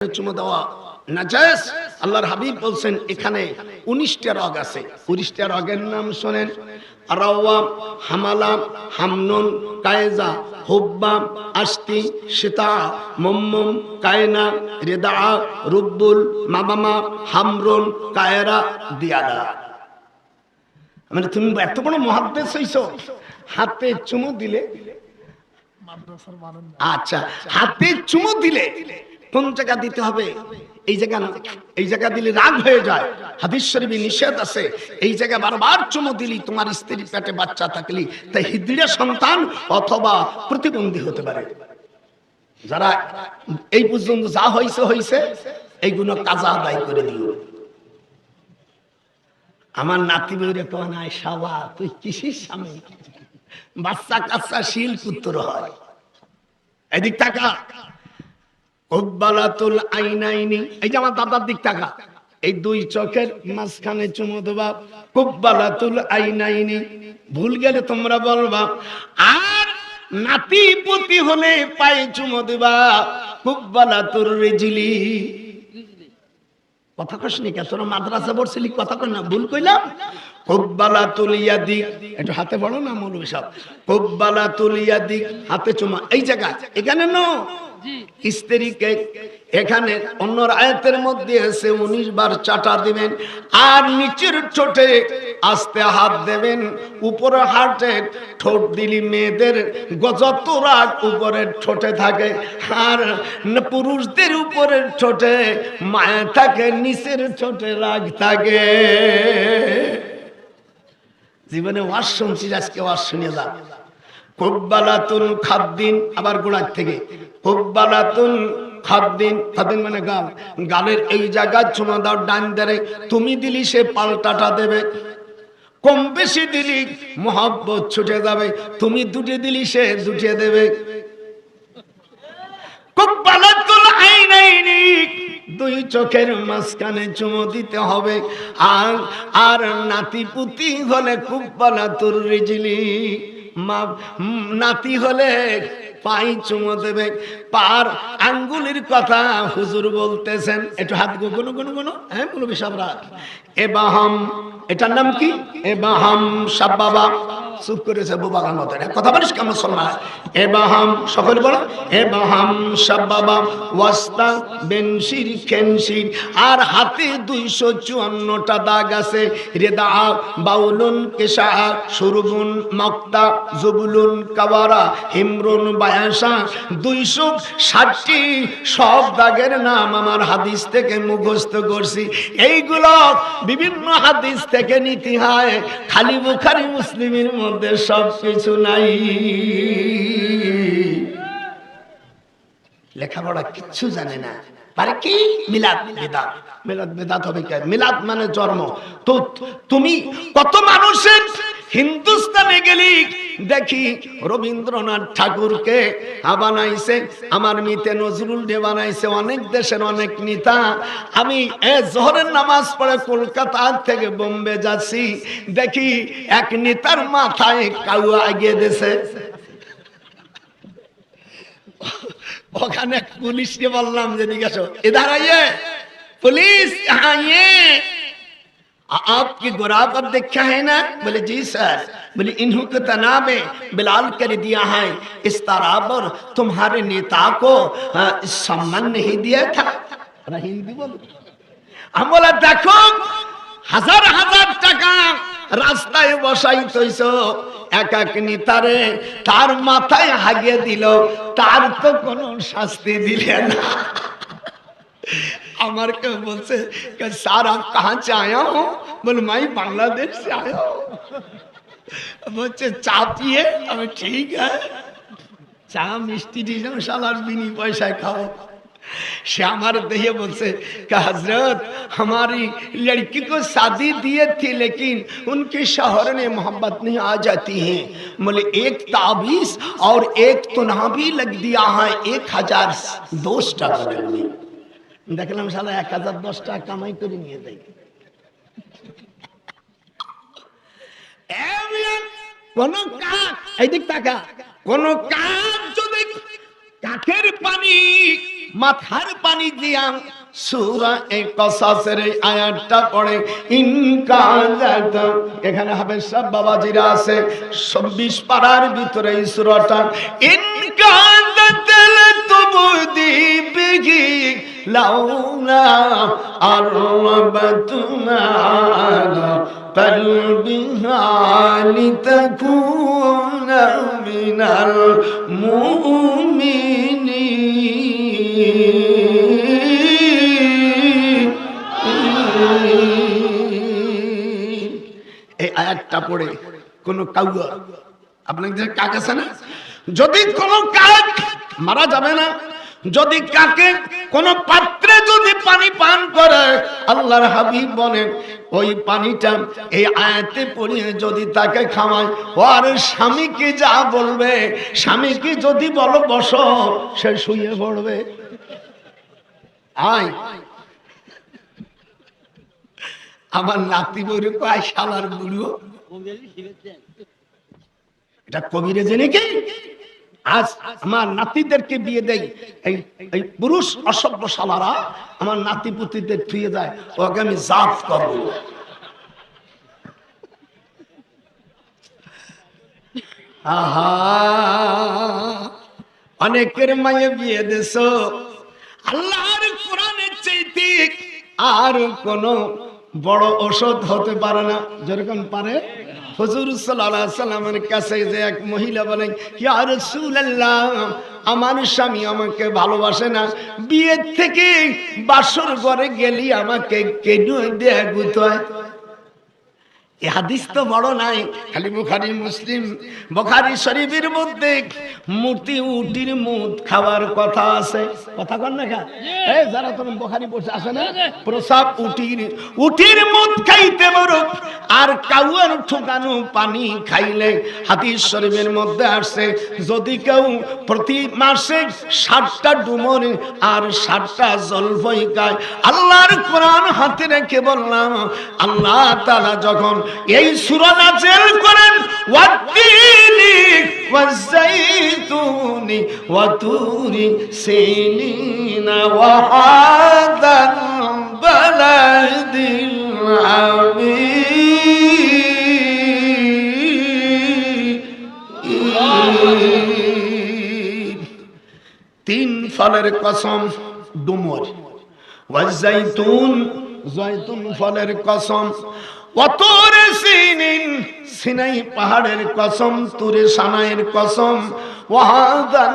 চুমো দেওয়া নাজায়েজ। আল্লাহর হাবিব বলছেন এখানে উনিশটা রগ আছে। উনিশটা রগের নাম শোনেন রাওয়া হামালা হামনুন কায়েজা হুব্বা আস্তি সীতা মম্মম কায়না রেদা রুব্বুল মামামা হামরুন কায়রা দিয়ালা মানে তুমি এত বড় মহাদ্দেশ হইছো হাতে চুমু দিলে আচ্ছা হাতে চুমু দিলে কোন জায়গা দিতে হবে? এই জায়গা এই জায়গা দিলে রাগ হয়ে যায়। হাদিস শরীফে নিষেধ আছে, এই জায়গা বারবার চুমু দিলি, তোমার স্ত্রীর পেটে বাচ্চা থাকলি, তাই হিদড়ে সন্তান অথবা প্রতিবন্ধী হতে পারে। যারা এই পর্যন্ত যা হয়েছে হয়েছে এইগুলো কাজা আদায় করে দিও। আমার নাতি তো নাই সাবা তুই কিসির স্বামী? বাচ্চা কাচ্চা শিল পুত্র হয়। এদিক টাকা কব্বালাতুল আইনাইনি। এই যে আমার দাদার দিক টাকা এই দুই চোখের মাঝখানে চুমো দেবা। কব্বালাতুল আইনাইনি। ভুল গেলে তোমরা বলবা। আর নাতি পুতি হলে পায়ে চুমো দেবা। কব্বালাতুর রেজিলি। কথা কস নি কে? তোরা মাদ্রাসা পড়ছিলি, কথা কই না? ভুল কইলাম? কব্বালা তুলিয়া দিক একটু হাতে বড় না মৌলবী সাহেব। কব্বালা তুলিয়া দিক হাতে চুমা। এই জায়গা এখানে নো। স্ত্রীকে এখানে অন্য আয়াতের মধ্যে এসে উনিশ বার চাটা দিবেন আর নিচের ঠোঁটে আস্তে হাত দেবেন উপরে হাটে ঠোঁট দিলি মেয়েদের যত রাগ উপরের ঠোঁটে থাকে আর পুরুষদের উপরের ঠোঁটে মায়া থাকে নিচের ঠোঁটে রাগ থাকে। জীবনে ওয়াজ শুনছি আজকে ওয়াজ শুনে যান কব্বালাতুন খাদ্দিন, আবার গোড়ার থেকে। কব্বালাতুন খাদ্দিন খাদ্দিন মানে গাল গালের এই জায়গা চুমা দাও, ডান দারে তুমি দিলি সে পাল্টাটা দেবে। কম বেশি দিলি মহাব্বত ছুটে যাবে। তুমি দুটি দিলি সে দুটে দেবে। আইনাইনি দুই চোখের মাঝখানে চুমো দিতে হবে। আর আর নাতি পুতি হলে কুব্বালাতুর রিজলি। মা নাতি হলে পাই চুমো দেবে। পার আঙ্গুলির কথা হুজুর বলতেছেন। একটু হাত গো গুনো গুনো গুনো হ্যাঁ বলো বিশাবরা এবাহাম এটার নাম কি? এবাহাম সাব্বাবা। চুপ করেছে বুবাগার মতো কথা বলিস কেমন মুসলমান? এবাহাম সকল বলো এবাহাম সাব্বাবা ওয়াস্তা বেনশির খেনশির আর হাতে দুইশো চুয়ান্নটা দাগ আছে। রেদা বাউলুন কেশা সুরবুন মক্তা, জুবুলুন কাওয়ারা, হিমরুন বায়াসা। দুইশো ষাটটি সব দাগের নাম আমার হাদিস থেকে মুখস্থ করছি। এইগুলো বিভিন্ন হাদিস থেকে নীতি হয়। খালি বুখারি মুসলিমের মধ্যে সব কিছু নাই। লেখাপড়া কিচ্ছু জানে না। পারে কি? মিলাদ, বেদাত। মিলাদ, বেদাত হবে কে? মিলাদ মানে জন্ম। তো তুমি কত মানুষের হিন্দুস্তানে গেলি দেখি রবীন্দ্রনাথ ঠাকুরকে বানাইছে, আমার মিতে নজরুল ডে বানাইছে, অনেক দেশের অনেক নেতা। আমি এ জহরের নামাজ পড়ে কলকাতার থেকে বোম্বে যাচ্ছি, দেখি এক নেতার মাথায় কাউ আগিয়ে দেশে ওখানে পুলিশকে বললাম যে নিকাশো এধার আইয়ে পুলিশ আইয়ে आइए आ- आपकी गुराबर देखा है ना बोले जी सर बोले इन्हों के तनाव में बिलाल कर दिया है इस तराबर तुम्हारे नेता को आ, सम्मान नहीं दिया था अरे हिंदी बोलो हम बोला देखो হাজার হাজার টাকা রাস্তায় বসাই তৈছ এক এক নেতারে তার মাথায় হাগিয়ে দিল তার তো কোনো শাস্তি দিলে না আমার কেউ বলছে कि सर आप कहाँ से आया हो बोले मैं बांग्लादेश से आया हूँ বলছে চা পিয়ে আমি ঠিক আছে চা মিষ্টি দিলাম সালার বিনি পয়সায় খাও से हमारे दहिया बोलते कि हजरत हमारी लड़की को शादी दिए थी लेकिन उनके शहर ने मोहब्बत नहीं आ जाती है बोले एक ताबीज और एक तुना भी लग दिया है एक हजार দশ টাকা লাগবে দেখলাম সালা এক হাজার দশ টাকা কামাই করে নিয়ে দেয় কোন কাক এইদিক টাকা কোন কাক যদি কাকের পানি মাথার পানি দিয়া সুরা এই কসাসের এই আয়াতটা পড়ে ইনকাজাত এখানে হাফেজ সাহেব বাবাজিরা আছে চব্বিশ পাড়ার ভিতরে এই সুরাটা ইনকাজাত তুমুদি বিগি লাউলা আরবাতুনা আলা قلبها لتكون من المؤمنين এই আয়াতটা পড়ে কোন কাউয়া আপনার যে কাক আছে না যদি কোন কাক মারা যাবে না যদি কাকে কোন পাত্রে যদি পানি পান করে, আল্লাহর হাবিব বলেন, ওই পানিটা এই আয়াতে পড়িয়ে যদি তাকে খাওয়ায়, ও আর স্বামীকে যা বলবে স্বামীকে যদি বলো, বসো, সে শুয়ে পড়বে। আয়। আমার নাতি বইরে কয় শালার বুড়ো? এটা কবিরে জেনে কি আজ আমার নাতিদেরকে বিয়ে দেই। এই এই পুরুষ অসভ্য শালারা আমার নাতি পুতিদের থুয়ে যায় ওকে আমি জাত করব। আহা, অনেকের মায়ে বিয়ে দেশ আল্লাহর কোরআনের চাইতে আর কোন বড় ওষুধ হতে পারে না। যেরকম পারে হুজুর সাল্লামের কাছে যে এক মহিলা বলেন ইয়া রাসূলুল্লাহ, আমার স্বামী আমাকে ভালোবাসে না। বিয়ের থেকে বাসর ঘরে গেলি আমাকে কেন দেয়া গুতয় এ হাদিস তো বড় নাই খালি বুখারি মুসলিম। বুখারি শরীফের মধ্যে মূর্তি উটির মুদ খাবার কথা আছে। কথা কন না খা এই যারা তোর বুখারি পড়ছে আসে না। প্রসাব উটির উটির মুদ খাইতে বড় আর কাউয়ার ঠোকানো পানি খাইলে হাদিস শরীফের মধ্যে আসছে যদি কেউ প্রতি মাসে ষাটটা ডুমর আর ষাটটা জলফই খায় আল্লাহর কোরআন হাতে রেখে বললাম আল্লাহ তাআলা যখন এই সূরা নাযিল করেন, ওয়াদ্দিনি ওয়াজাইতুনি ওয়াতুরি সিনিনা ওয়া বালাদিল তিন ফলের কসম ডুমর। ওয়াজাইতুন জয়তুন ফলের কসম অতরে সিনাই পাহাড়ের কসম তুরে সানায়ের কসম। ওয়াহাদান